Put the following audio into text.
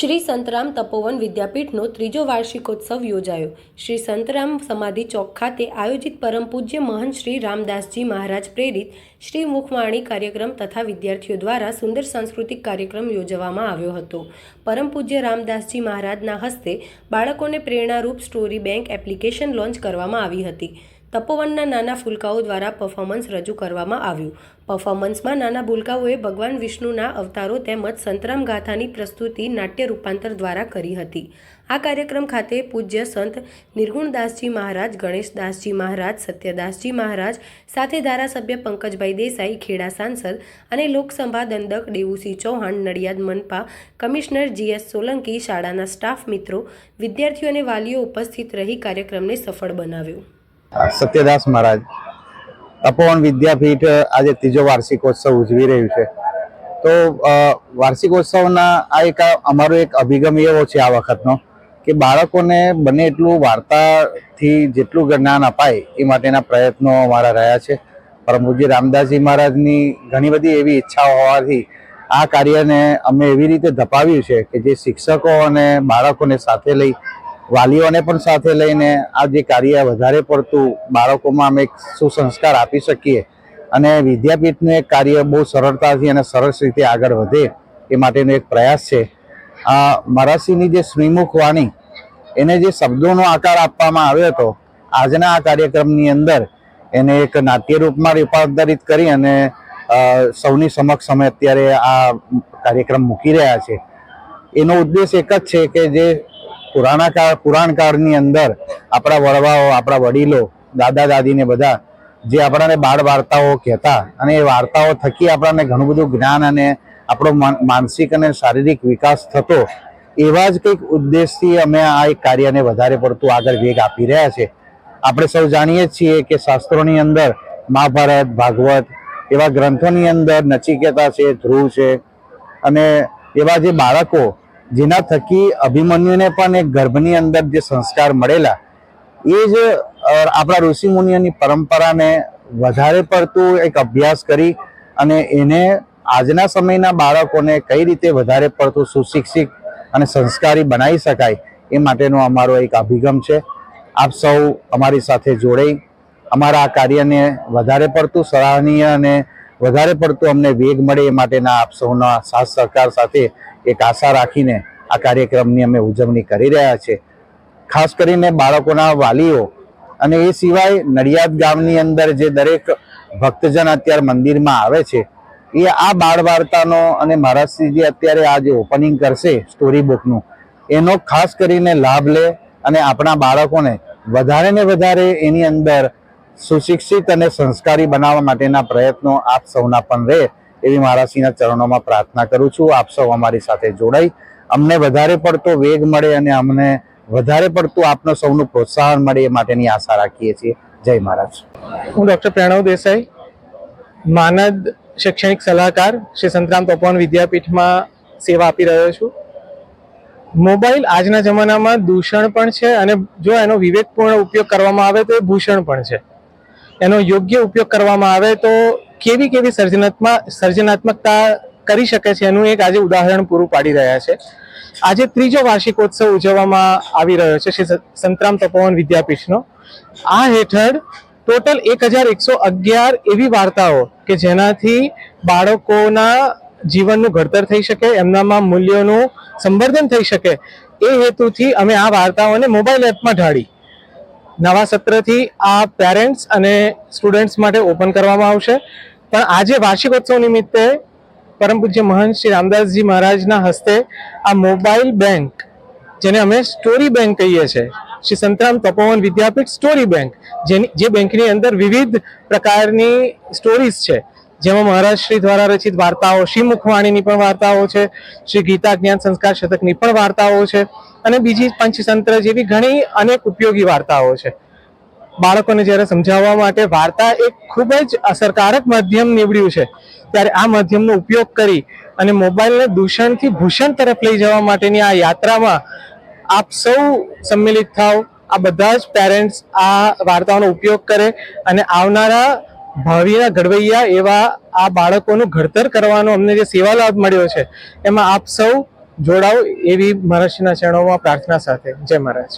શ્રી સંતરામ તપોવન વિદ્યાપીઠનો ત્રીજો વાર્ષિકોત્સવ યોજાયો. શ્રી સંતરામ સમાધિ ચોક ખાતે આયોજિત પરમ પૂજ્ય મહંત શ્રી રામદાસજી મહારાજ પ્રેરિત શ્રી મુખવાણી કાર્યક્રમ તથા વિદ્યાર્થીઓ દ્વારા સુંદર સાંસ્કૃતિક કાર્યક્રમ યોજવામાં આવ્યો હતો. પરમ પૂજ્ય રામદાસજી મહારાજના હસ્તે બાળકોને પ્રેરણારૂપ સ્ટોરી બેંક એપ્લિકેશન લોન્ચ કરવામાં આવી હતી. તપોવનના નાના ફૂલકાઓ દ્વારા પર્ફોમન્સ રજૂ કરવામાં આવ્યું. પરફોર્મન્સમાં નાના ભૂલકાઓએ ભગવાન વિષ્ણુના અવતારો તેમજ સંતરામ ગાથાની પ્રસ્તુતિ નાટ્ય રૂપાંતર દ્વારા કરી હતી. આ કાર્યક્રમ ખાતે પૂજ્ય સંત નિર્ગુણદાસજી મહારાજ, ગણેશદાસજી મહારાજ, સત્યદાસજી મહારાજ સાથે ધારાસભ્ય પંકજભાઈ દેસાઈ, ખેડા સાંસદ અને લોકસભા દંડક દેવુસિંહ ચૌહાણ, નડિયાદ મનપા કમિશનર જીએસ સોલંકી, શાળાના સ્ટાફ મિત્રો, વિદ્યાર્થીઓ અને વાલીઓ ઉપસ્થિત રહી કાર્યક્રમને સફળ બનાવ્યો. સત્યદાસ મહારાજ, તપોવન વિદ્યાપીઠ, આજે ત્રીજો વાર્ષિકોત્સવ ઉજવી રહ્યું છે. તો વાર્ષિકોત્સવના આ એક, અમારો એક અભિગમ એવો છે આ વખતનો કે બાળકોને બને એટલું વાર્તાથી જેટલું જ્ઞાન અપાય એ માટેના પ્રયત્નો અમારા રહ્યા છે. પરમ પૂજ્ય રામદાસજી મહારાજની ઘણી બધી એવી ઈચ્છાઓ હોવાથી આ કાર્યને અમે એવી રીતે ધપાવ્યું છે કે જે શિક્ષકો અને બાળકોને સાથે લઈ વાલીઓને પણ સાથે લઈને આ જે કાર્ય વધારે પડતું બાળકોમાં અમે એક સુસંસ્કાર આપી શકીએ અને વિદ્યાપીઠનું એક કાર્ય બહુ સરળતાથી અને સરસ રીતે આગળ વધે એ માટેનો એક પ્રયાસ છે. આ મરાસીની જે શ્રીમુખ વાણી, એને જે શબ્દોનો આકાર આપવામાં આવ્યો હતો, આજના આ કાર્યક્રમની અંદર એને એક નાટ્ય રૂપમાં રૂપાંતરિત કરી અને સૌની સમક્ષ અમે અત્યારે આ કાર્યક્રમ મૂકી રહ્યા છે એનો ઉદ્દેશ એક જ છે કે જે પુરાણા કાળ પુરાણકાળની અંદર આપણા વડવાઓ, આપણા વડીલો, દાદા, દાદીને બધા જે આપણાને બાળ વાર્તાઓ કહેતા અને એ વાર્તાઓ થકી આપણને ઘણું બધું જ્ઞાન અને આપણો માનસિક અને શારીરિક વિકાસ થતો, એવા જ કંઈક ઉદ્દેશથી અમે આ એક કાર્યને વધારે પડતું આગળ વેગ આપી રહ્યા છે. આપણે સૌ જાણીએ છીએ કે શાસ્ત્રોની અંદર મહાભારત, ભાગવત એવા ગ્રંથોની અંદર નચિકેતા છે, ધ્રુવ છે અને એવા જે બાળકો જેના થકી અભિમન્યુને પણ એક ગર્ભની અંદર જે સંસ્કાર મળેલા, એ જ આપણા ઋષિ મુનિઓની પરંપરાને વધારે પડતું એક અભ્યાસ કરી અને એને આજના સમયના બાળકોને કઈ રીતે વધારે પડતું સુશિક્ષિત અને સંસ્કારી બનાવી શકાય એ માટેનો અમારો એક અભિગમ છે. આપ સૌ અમારી સાથે જોડાઈ. અમારા આ કાર્યને વધારે પડતું સરાહનીય અને વધારે પડતું અમને વેગ મળે એ માટેના આપ સૌના સાથ સહકાર સાથે એક આશા રાખીને આ કાર્યક્રમની અમે ઉજવણી કરી રહ્યા છે. ખાસ કરીને બાળકોના વાલીઓ અને એ સિવાય નડિયાદ ગામની અંદર જે દરેક ભક્તજન અત્યારે મંદિરમાં આવે છે, એ આ બાળ વાર્તાનો અને મહારાજશ્રીજી અત્યારે આ જે ઓપનિંગ કરશે સ્ટોરી બુકનું એનો ખાસ કરીને લાભ લે અને આપણા બાળકોને વધારે ને વધારે એની અંદર સુશિક્ષિત અને સંસ્કારી બનાવવા માટેના પ્રયત્નો આપ સૌના પણ રહે એવી મહારાજશ્રીના ચરણોમાં પ્રાર્થના કરું છું. આપ સૌ અમારી સાથે જોડાઈ. અમને વધારે પડતો વેગ મળે અને અમને વધારે પડતું આપનો સૌનું પ્રોત્સાહન મળે એ માટેની આશા રાખીએ છીએ. જય મહારાજ. હું ડૉક્ટર પ્રણવ દેસાઈ, માનદ શૈક્ષણિક સલાહકાર શ્રી સંતરામ તપોવન વિદ્યાપીઠમાં સેવા આપી રહ્યો છું. મોબાઈલ આજના જમાનામાં દૂષણ પણ છે અને જો એનો વિવેકપૂર્ણ ઉપયોગ કરવામાં આવે તો એ ભૂષણ પણ છે. એનો યોગ્ય ઉપયોગ કરવામાં આવે તો કેવી કેવી સર્જનાત્મક સર્જનાત્મકતા કરી શકે છે એનું એક આજે ઉદાહરણ પૂરું પાડી રહ્યા છે. આજે ત્રીજો વાર્ષિકોત્સવ ઉજવવામાં આવી રહ્યો છે શ્રી સંતરામ તપોવન વિદ્યાપીઠનો. આ હેઠળ ટોટલ એક હજાર એકસો અગિયાર એવી વાર્તાઓ કે જેનાથી બાળકોના જીવનનું ઘડતર થઈ શકે, એમનામાં મૂલ્યોનું સંવર્ધન થઈ શકે. એ હેતુથી અમે આ વાર્તાઓને મોબાઈલ એપમાં ઢાળી. નવા સત્રથી આ પેરેન્ટ્સ અને સ્ટુડન્ટ્સ માટે ઓપન કરવામાં આવશે. પણ આજે વાર્ષિકોત્સવ નિમિત્તે પરમ પૂજ્ય મહંત શ્રી રામદાસજી મહારાજના હસ્તે આ મોબાઈલ બેંક જેને અમે સ્ટોરી બેંક કહીએ છીએ, શ્રી સંતરામ તપોવન વિદ્યાપીઠ સ્ટોરી બેંક જેની જે બેંકની અંદર વિવિધ પ્રકારની સ્ટોરીઝ છે. જેમાં મહારાજ શ્રી દ્વારા રચિત વાર્તાઓ, શ્રી મુખવાણીની પણ વાર્તાઓ છે, શ્રી ગીતા જ્ઞાન સંસ્કાર શતકની પણ વાર્તાઓ છે, અને બીજી પંચતંત્ર જેવી ઘણી અનેક ઉપયોગી વાર્તાઓ છે. બાળકોને જ્યારે સમજાવવા માટે વાર્તા એક ખૂબ જ અસરકારક માધ્યમ નીવડ્યું છે, ત્યારે આ માધ્યમનો ઉપયોગ કરી અને મોબાઈલને દૂષણથી ભૂષણ તરફ લઈ જવા માટેની આ યાત્રામાં આપ સૌ સંમિલિત થાવ. આ બધા જ પેરેન્ટ્સ આ વાર્તાઓનો ઉપયોગ કરે અને આવનારા ભાવિના ઘડવૈયા એવા આ બાળકોનું ઘડતર કરવાનો અમને જે સેવા લાભ મળ્યો છે, એમાં આપ સૌ જોડાઓ એવી મહારાષ્ટ્રના ચરણોમાં પ્રાર્થના સાથે. જય મહારાજ.